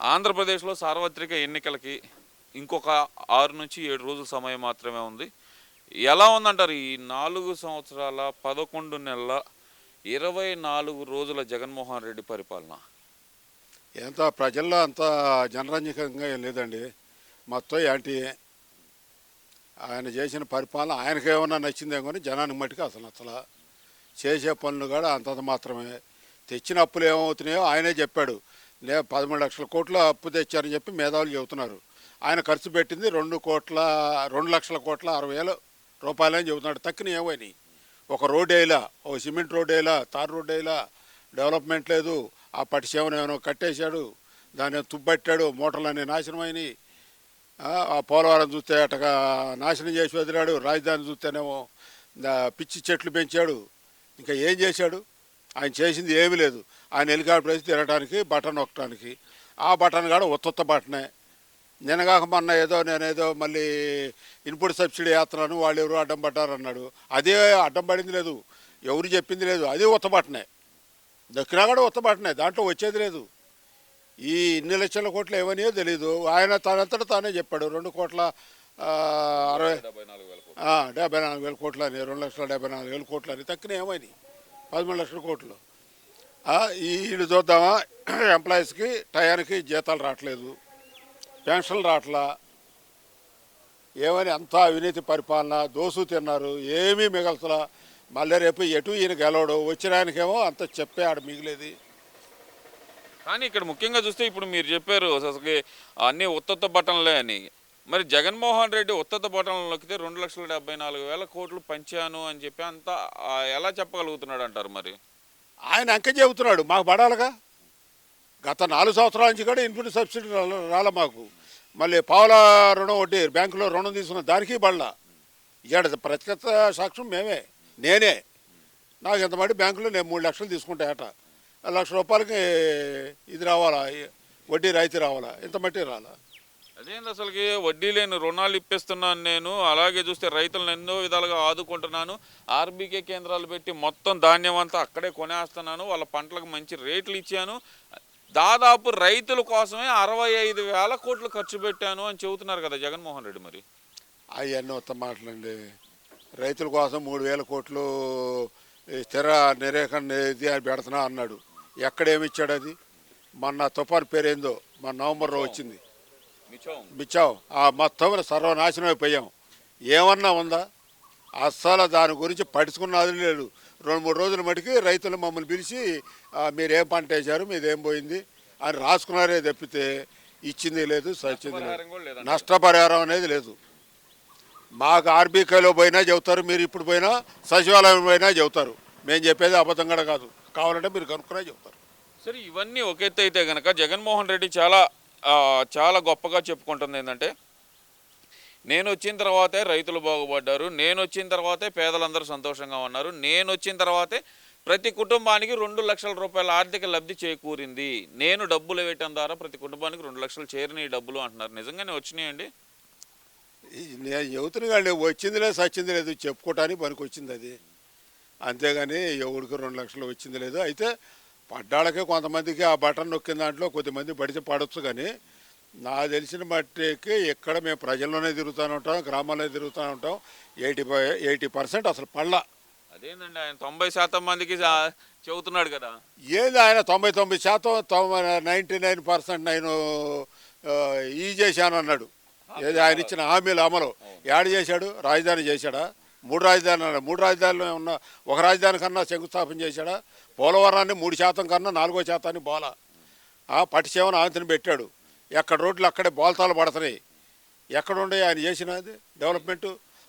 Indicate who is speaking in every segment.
Speaker 1: ఆంధ్రప్రదేశ్లో సార్వత్రిక ఎన్నికలకి ఇంకొక ఆరు నుంచి ఏడు రోజుల సమయం మాత్రమే ఉంది. ఎలా ఉందంటారు? ఈ నాలుగు సంవత్సరాల పదకొండు నెలల ఇరవై నాలుగు రోజుల జగన్మోహన్ రెడ్డి పరిపాలన.
Speaker 2: ఎంత ప్రజల్లో అంత జనరంజకంగా ఏం లేదండి. మొత్తం యాంటీ ఆయన చేసిన పరిపాలన ఆయనకి ఏమన్నా నచ్చిందేమో కానీ జనానికి మట్టుకు అసలు అసలు చేసే పనులు కూడా అంతంత మాత్రమే. తెచ్చిన అప్పులు ఏమవుతున్నాయో ఆయనే చెప్పాడు. లే పదమూడు లక్షల కోట్ల అప్పు తెచ్చారని చెప్పి మేధావులు చెబుతున్నారు. ఆయన ఖర్చు పెట్టింది రెండు కోట్ల రెండు లక్షల కోట్ల అరవై వేల అని చెబుతున్నాడు. తక్కిన ఏమైనాయి ఒక రోడ్ వేయలా ఒక సిమెంట్ రోడ్ వేయలా తార్ రోడ్ వేయలా డెవలప్మెంట్ లేదు. ఆ పట్టి సేవను ఏమైనా కట్టేశాడు. దాన్ని తుబ్బట్టాడు మోటార్లన్నీ నాశనం అయినాయి. ఆ పోలవరం చూస్తే అటగా నాశనం చేసి వదిలాడు. రాజధాని చూస్తేనేమో దా- పిచ్చి చెట్లు పెంచాడు. ఇంకా ఏం చేశాడు? ఆయన చేసింది ఏమీ లేదు. ఆయన హెలికాప్టర్ వేసి తిరగడానికి బటన్ నొక్కడానికి ఆ బటన్ కూడా ఉత్త బటనే. నినగాక మొన్న ఏదో నేనేదో మళ్ళీ ఇన్పుట్ సబ్సిడీ వేస్తున్నాను వాళ్ళు ఎవరు అడ్డం పడ్డారన్నాడు. అదే అడ్డం పడింది లేదు. ఎవరు చెప్పింది లేదు. అది ఉత్త బటనే. దక్కినా కూడా ఉత్త బటనే. దాంట్లో వచ్చేది లేదు. ఈ ఇన్ని లక్షల కోట్లు ఏమనియో తెలీదు. ఆయన తనంతట తానే చెప్పాడు. రెండు కోట్ల అరవై
Speaker 1: డెబ్బై నాలుగు వేల కోట్లు.
Speaker 2: అని. రెండు లక్షల డెబ్బై నాలుగు వేల కోట్లు అని. తక్కిన ఏమైనాయి పదమూడు లక్షల కోట్లు. వీళ్ళు చూద్దామా? ఎంప్లాయీస్కి టయానికి జీతాలు రావట్లేదు. పెన్షన్లు రావట్లా. ఏమని అంతా అవినీతి పరిపాలన దోసు తిన్నారు ఏమీ మిగలతలా మళ్ళీ రేపు ఎటు ఈయన గెలవడు వచ్చిన ఆయనకేమో అంత చెప్పే ఆడ మిగిలేది.
Speaker 1: కానీ ఇక్కడ ముఖ్యంగా చూస్తే ఇప్పుడు మీరు చెప్పారు అసలు అన్ని ఉత్తత్త బటన్లే అని. మరి జగన్మోహన్ రెడ్డి ఉత్తత్త బటన్లు నొక్కితే రెండు లక్షల డెబ్బై నాలుగు వేల కోట్లు పంచాను అని చెప్పి అంతా ఎలా చెప్పగలుగుతున్నాడు అంటారు మరి?
Speaker 2: ఆయన అంక చెబుతున్నాడు మాకు పడాలిగా? గత నాలుగు సంవత్సరాల నుంచి కూడా ఇన్పుట్ సబ్సిడీ రాల మాకు. మళ్ళీ పావుల రుణం ఒకటి బ్యాంకులో రుణం తీసుకున్న దానికి బళ్ళ ఇక్కడ ప్రత్యేక సాక్ష్యం మేమే నేనే. నాకు ఎంతమంది బ్యాంకులో నేను మూడు లక్షలు తీసుకుంటా ఏట. లక్ష రూపాయలకి ఇది రావాలా? వడ్డీ రాయితీ రావాలా? ఇంత మట్టి రాలా?
Speaker 1: అదేంది అసలుకి? వడ్డీ లేని రుణాలు ఇప్పిస్తున్నాను నేను. అలాగే చూస్తే రైతులను ఎన్నో విధాలుగా ఆదుకుంటున్నాను. ఆర్బీకే కేంద్రాలు పెట్టి మొత్తం ధాన్యం అంతా అక్కడే కొనేస్తున్నాను. వాళ్ళ పంటలకు మంచి రేట్లు ఇచ్చాను. దాదాపు రైతుల కోసమే అరవై ఐదు వేల కోట్లు ఖర్చు పెట్టాను అని చెబుతున్నారు కదా జగన్మోహన్ రెడ్డి మరి.
Speaker 2: అవన్నీ ఉత్తమ మాటలండి. రైతుల కోసం మూడు వేల కోట్లు స్థిర అని పెడుతున్నా అన్నాడు. ఎక్కడేమి ఇచ్చాడు అది? మొన్న తుఫాన్ పేరేందో? మన నవంబర్లో వచ్చింది. బిచ్చాం ఆ మొత్తం సర్వనాశనం అయిపోయాం. ఏమన్నా ఉందా? అస్సలు దాని గురించి పడుచుకున్నది లేదు. రెండు మూడు రోజుల మటుకి రైతులు మమ్మల్ని పిలిచి "ఆ, మీరు ఏం పంట వేశారు? మీదేం పోయింది? అని రాసుకున్నారే తప్పితే ఇచ్చింది లేదు సచ్చింది లేదు. నష్టపరిహారం అనేది లేదు. మాకు ఆర్బీకేలో పోయినా చెబుతారు మీరు ఇప్పుడు పోయినా సచివాలయం పోయినా చెబుతారు. మేము చెప్పేది అబద్ధం కూడా కాదు. కావాలంటే మీరు కనుక్కునే చెబుతారు.
Speaker 1: సరే ఇవన్నీ ఒక ఎత్తు అయితే కనుక జగన్మోహన్ రెడ్డి చాలా చాలా గొప్పగా చెప్పుకుంటుంది ఏంటంటే నేను వచ్చిన తర్వాతే రైతులు బాగుపడ్డారు నేను వచ్చిన తర్వాతే పేదలందరూ సంతోషంగా ఉన్నారు నేను వచ్చిన తర్వాతే ప్రతి కుటుంబానికి రెండు లక్షల రూపాయల ఆర్థిక లబ్ధి చేకూరింది. నేను డబ్బులు వేయటం ద్వారా ప్రతి కుటుంబానికి రెండు లక్షలు చేరిన డబ్బులు అంటున్నారు. నిజంగానే వచ్చినాయండి?
Speaker 2: నేను చెబుతున్నా కానీ వచ్చింది లేదు సచ్చింది లేదు చెప్పుకోవటానికి పనికి వచ్చింది అది. అంతేగాని ఎవరికి రెండు లక్షలు వచ్చింది లేదు. అయితే పడ్డాళ్ళకే కొంతమందికి ఆ బటన్ నొక్కిన దాంట్లో కొద్దిమంది పడితే పడవచ్చు కానీ నాకు తెలిసిన మట్టికి ఇక్కడ మేము ప్రజల్లోనే తిరుగుతూ ఉంటాం గ్రామాల్లో తిరుగుతూ ఉంటాం. ఎయిటీ ఎయిటీ పర్సెంట్ అసలు పళ్ళ
Speaker 1: అదేందండి ఆయన తొంభై శాతం మందికి చెబుతున్నాడు కదా.
Speaker 2: ఏది ఆయన తొంభై తొమ్మిది శాతం తొంభై నైంటీ నైన్ పర్సెంట్ నేను ఈ చేశాను అన్నాడు. ఏది ఆయన ఇచ్చిన హామీలు అమలు. యాడ్ చేశాడు రాజధాని చేశాడా? మూడు రాజధాని అన్నాడు. మూడు రాజధానిలో ఉన్న ఒక రాజధాని కన్నా శంకుస్థాపన చేశాడా? పోలవరాన్ని మూడు శాతం కన్నా నాలుగో శాతాన్ని బోల. ఆ పట్టిసేవన ఆంతిని పెట్టాడు. ఎక్కడ రోడ్లు అక్కడే బోల్తాలు పడుతున్నాయి. ఎక్కడ ఉండే ఆయన చేసినది డెవలప్మెంట్?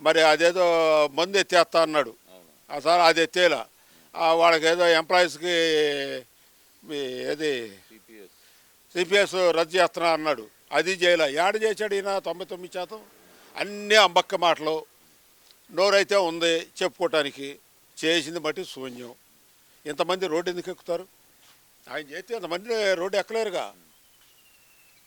Speaker 2: మరి అదేదో మందు ఎత్తేస్తా అన్నాడు. ఆ సార్ అది ఎత్తేలా? వాళ్ళకి ఏదో ఎంప్లాయీస్కి ఏది? సిపిఎస్. రద్దు చేస్తున్నా అన్నాడు. అది చేయలే. యాడ చేశాడు ఈయన? తొంభై తొమ్మిది శాతం? అన్నీ అంబక్క మాటలు. నోరైతే ఉంది చెప్పుకోవటానికి చేసింది బట్టి శూన్యం. ఇంతమంది రోడ్డు ఎందుకు ఎక్కుతారు? ఆయన చేస్తే ఇంతమంది రోడ్డు ఎక్కలేరుగా.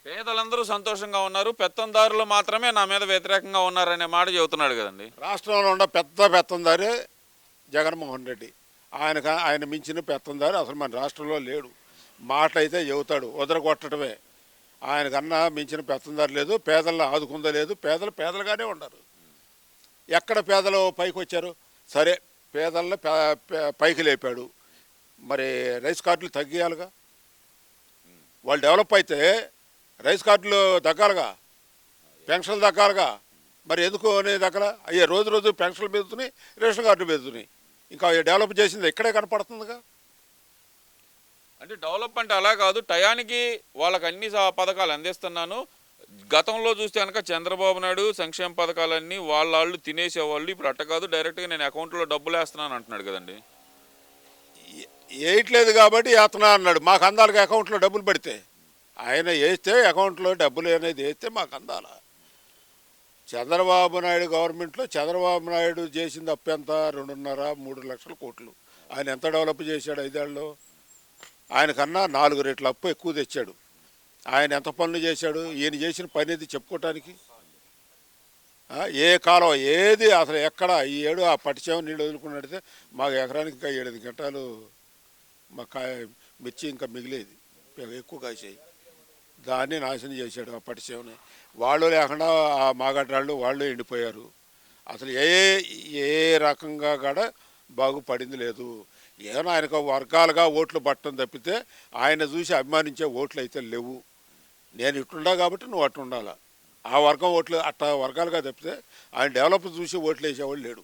Speaker 1: పేదలందరూ సంతోషంగా ఉన్నారు. పెత్తందారులు మాత్రమే నా మీద వ్యతిరేకంగా ఉన్నారనే మాట చెబుతున్నాడు కదండి.
Speaker 2: రాష్ట్రంలో ఉన్న పెద్ద పెత్తందారే జగన్మోహన్ రెడ్డి. ఆయన ఆయన మించిన పెత్తందారి అసలు మన రాష్ట్రంలో లేడు. మాట అయితే చెబుతాడు వదరగొట్టడమే. ఆయన కన్నా మించిన పెత్తందారు లేదు పేదలను ఆదుకుందా లేదు. పేదలు పేదలుగానే ఉన్నారు. ఎక్కడ పేదలు పైకి వచ్చారు సరే పేదలను పైకి లేపాడు. మరి రైస్ కార్డులు తగ్గియాలిగా? వాళ్ళు డెవలప్ అయితే రైస్ కార్డులు తగ్గాలిగా? పెన్షన్లు దక్కాలిగా మరి ఎందుకు అనేది దక్కల అయ్యే రోజు రోజు పెన్షన్లు పెరుగుతున్నాయి రేషన్ కార్డులు పెరుగుతున్నాయి ఇంకా డెవలప్ చేసింది ఇక్కడే కనపడుతుందిగా?
Speaker 1: అంటే డెవలప్మెంట్ అలా కాదు. టయానికి వాళ్ళకి అన్ని సా- పథకాలు అందిస్తున్నాను. గతంలో చూస్తే కనుక చంద్రబాబు నాయుడు సంక్షేమ పథకాలన్నీ వాళ్ళ వాళ్ళు తినేసేవాళ్ళు. ఇప్పుడు అట్ట కాదు డైరెక్ట్గా నేను అకౌంట్లో డబ్బులు వేస్తున్నాను అంటున్నాడు కదండి.
Speaker 2: వేయట్లేదు కాబట్టి వేస్తున్నా అన్నాడు. మాకు అందాలి అకౌంట్లో డబ్బులు పెడితే. ఆయన వేస్తే అకౌంట్లో డబ్బులు అనేది వేస్తే మాకు అందాల? చంద్రబాబు నాయుడు గవర్నమెంట్లో చంద్రబాబు నాయుడు చేసింది అప్పెంత? రెండున్నర మూడు లక్షల కోట్లు. ఆయన ఎంత డెవలప్ చేశాడు ఐదేళ్ళలో ఆయన కన్నా నాలుగు రెట్ల అప్పు ఎక్కువ తెచ్చాడు. ఆయన ఎంత పనులు చేశాడు ఈయన చేసిన పని ఏది చెప్పుకోవటానికి ఏ కాలం ఏది అసలు ఎక్కడ ఈ ఏడు ఆ పట్టిచేమ నీళ్ళు వదులుకున్నట్టయితే మాకు ఎకరానికి ఇంకా ఏడు గంటలు మా కాయ మిర్చి ఇంకా మిగిలేది ఎక్కువ కాసేయి. దాన్ని నాశనం చేశాడు ఆ పట్టిచేమని. వాళ్ళు లేకుండా ఆ మాగడ్రాళ్ళు వాళ్ళు ఎండిపోయారు. అసలు ఏ ఏ రకంగా కూడా బాగుపడింది లేదు. ఏమైనా ఆయనకు వర్గాలుగా ఓట్లు పట్టడం తప్పితే ఆయన చూసి అభిమానించే ఓట్లు అయితే లేవు. నేను ఇట్టుండా కాబట్టి నువ్వు అట్టు ఉండాలా ఆ వర్గం ఓట్లు అట్ట వర్గాలుగా తప్పితే ఆయన డెవలప్ చూసి ఓట్లు వేసేవాళ్ళు లేడు.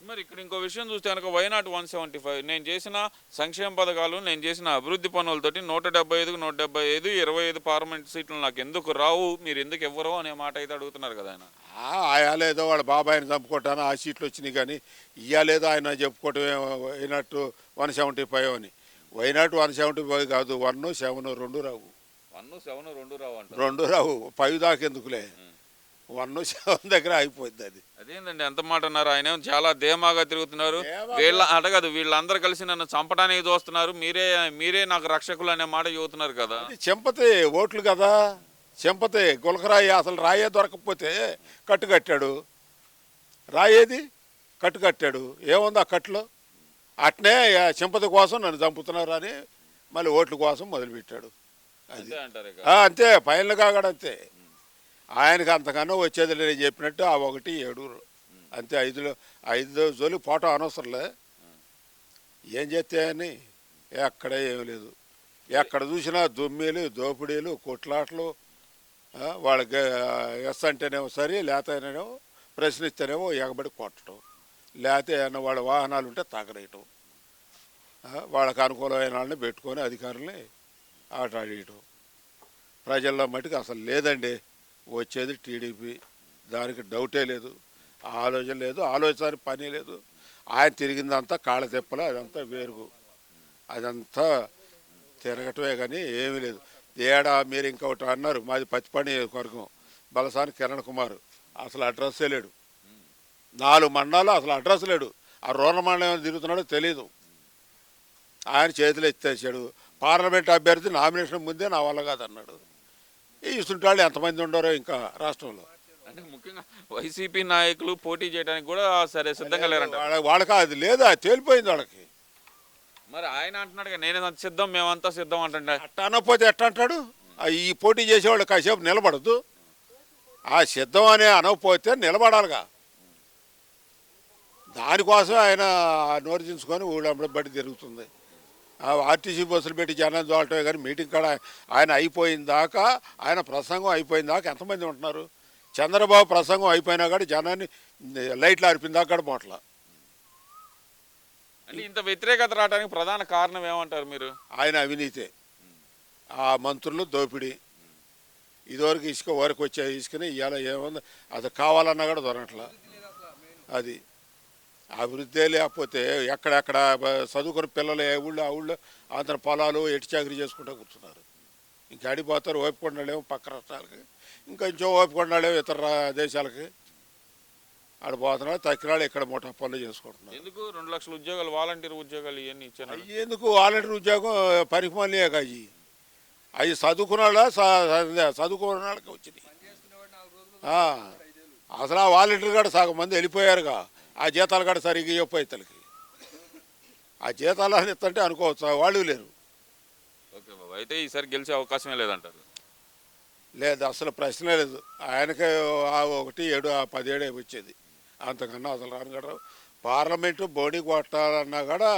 Speaker 1: మరి ఇక్కడ ఇంకో విషయం చూస్తే కనుక వైనాట్ వన్ సెవెంటీ ఫైవ్ నేను చేసిన సంక్షేమ పథకాలు నేను చేసిన అభివృద్ధి పనులతోటి నూట డెబ్బై ఐదుకు నూట డెబ్బై ఐదు ఇరవై ఐదు పార్లమెంట్ సీట్లు నాకు ఎందుకు రావు? మీరు ఎందుకు ఇవ్వరు అనే మాట అయితే అడుగుతున్నారు కదా ఆయన.
Speaker 2: ఆ, ఆయాలేదో వాళ్ళ బాబాయిని చంపుకోవటాను ఆ సీట్లు వచ్చినాయి కానీ ఇయ్యాలేదో ఆయన చెప్పుకోవటం అయినట్టు వన్ సెవెంటీ ఫైవ్ అని. Why not one seventy five కాదు? వన్ సెవెన్ రెండు రావు.
Speaker 1: వన్ సెవెన్ రెండు రావు
Speaker 2: రెండు రావు ఫైవ్ దాకా ఎందుకులే వన్ సెవెన్ దగ్గర అయిపోయింది అది
Speaker 1: అదేందండి ఎంత మాట అన్నారు ఆయన? చాలా ధీమాగా తిరుగుతున్నారు? వీళ్ళ అడగదు వీళ్ళందరూ కలిసి నన్ను చంపడానికి చూస్తున్నారు. మీరే మీరే నాకు రక్షకులు అనే మాట చెబుతున్నారు కదా.
Speaker 2: చెంపతి ఓట్లు కదా. చెంపతి గులకరాయి అసలు రాయే దొరకకపోతే కట్టు కట్టాడు. రాయేది? కట్టు కట్టాడు. ఏముంది ఆ కట్టులో? అట్నే చెంపతి కోసం నన్ను చంపుతున్నారు అని మళ్ళీ ఓట్ల కోసం మొదలుపెట్టాడు.
Speaker 1: అంతే
Speaker 2: ఫైనల్ కాగాడు అంతే ఆయనకి అంతకన్నా వచ్చేది నేను చెప్పినట్టు ఆ ఒకటి ఏడు అంతే ఐదులో ఐదు జోలి ఫోటో అనవసరంలే. ఏం చేస్తే అని ఎక్కడ ఏమి లేదు. ఎక్కడ చూసినా దొమ్మీలు దోపిడీలు కొట్లాటలు వాళ్ళకి ఎస్ అంటేనేమో సరి లేతనేమో ప్రశ్నిస్తేనేమో ఎగబడి కొట్టడం. లేకపోతే ఏమన్నా వాళ్ళ వాహనాలు ఉంటే తగరేయటం. ఆ, వాళ్ళకి అనుకూలమైన వాళ్ళని పెట్టుకొని అధికారుల్ని ఆట ఆడేయటం ప్రజల్లో మటుకు అసలు లేదండి. వచ్చేది టీడీపీ. దానికి డౌటే లేదు. ఆలోచన లేదు. ఆలోచన పని లేదు. ఆయన తిరిగిందంతా కాళ్ళ తెప్పల అదంతా వేరుగు. అదంతా తిరగటమే కానీ ఏమీ లేదు. ఏడా మీరు ఇంకొకటి అన్నారు మాది పత్తిపని కొరకు బలసాని కిరణ్ కుమార్ అసలు అడ్రస్సే లేడు. నాలుగు మండలాలు అసలు అడ్రస్ లేడు. ఆ రోడ్ల మండలం తిరుగుతున్నాడో తెలియదు ఆయన చేతులు ఎత్తేసాడు. పార్లమెంట్ అభ్యర్థి నామినేషన్ ముందే నా వల్ల కాదన్నాడు. ఈ ఇస్తుంటాళ్ళు ఎంతమంది ఉండరో ఇంకా రాష్ట్రంలో.
Speaker 1: అంటే ముఖ్యంగా వైసీపీ నాయకులు పోటీ చేయడానికి కూడా సరే సిద్ధంగా లేరంట.
Speaker 2: వాళ్ళ వాళ్ళకి అది లేదా తేలిపోయింది వాళ్ళకి.
Speaker 1: మరి ఆయన అంటున్నాడు నేనే అంత సిద్ధం మేమంతా సిద్ధం అంటుండే.
Speaker 2: అట్ట అనకపోతే ఎట్ట అంటాడు? ఈ పోటీ చేసేవాళ్ళు కాసేపు నిలబడద్దు. ఆ సిద్ధం అనే అనకపోతే నిలబడాలిగా. దానికోసం ఆయన నోరు చించుకొని ఊళ్ళంబడి బట్టి తిరుగుతుంది. ఆర్టీసీ బస్సులు పెట్టి జనం దోలటమే కానీ మీటింగ్ కాడ ఆయన అయిపోయిన దాకా ఆయన ప్రసంగం అయిపోయిన దాకా ఎంతమంది ఉంటున్నారు? చంద్రబాబు ప్రసంగం అయిపోయినా కూడా జనాన్ని లైట్లు ఆరిపిన దాకా కూడా
Speaker 1: అంటే ఇంత వ్యతిరేకత రావడానికి ప్రధాన కారణం ఏమంటారు మీరు?
Speaker 2: ఆయన అవినీతే. ఆ మంత్రులు దోపిడీ. ఇదివరకు ఇసుక వరకు వచ్చే ఇసుకని ఇవాళ ఏముంది? అది కావాలన్నా కూడా దొరకట్లా. అది. అభివృద్ధి లేకపోతే ఎక్కడెక్కడ చదువుకున్న పిల్లలు ఏ ఊళ్ళో ఆ ఊళ్ళో ఆంధ్ర పొలాలు ఎటు చాకరీ చేసుకుంటూ కూర్చున్నారు. ఇంకా అడిపోతారు ఓపికొండాలేమో పక్క రాష్ట్రాలకి. ఇంకా ఇంకో ఓపికొండాలేమో ఇతర దేశాలకి. ఆడ పోతున్నారు తక్కినాళ్ళు ఇక్కడ మూట పనులు చేసుకుంటున్నారు
Speaker 1: ఎందుకు రెండు లక్షల ఉద్యోగాలు వాలంటీర్ ఉద్యోగాలు ఇవన్నీ ఇచ్చాను
Speaker 2: అయ్యి ఎందుకు? వాలంటీర్ ఉద్యోగం మళ్ళీ అవి అవి చదువుకున్న వాళ్ళ చదువుకున్న వాళ్ళకి వచ్చినాయి ఆ, అసలు ఆ వాలంటీర్ కూడా సగం మంది వెళ్ళిపోయారుగా. ఆ జీతాలు కూడా సరిగ్గా ఇతలకి ఆ జీతాలు అని ఇస్తుంటే అనుకోవచ్చు వాళ్ళు లేరు.
Speaker 1: ఓకే బాబు అయితే ఈసారి గెలిచే అవకాశమే లేదంటారు.
Speaker 2: లేదు అసలు ప్రశ్నే లేదు. ఆయనకే ఆ ఒకటి ఏడు ఆ పదిహేడే వచ్చేది అంతకన్నా అసలు రాను కూడా పార్లమెంటు బోడీ కొట్టాలన్నా కూడా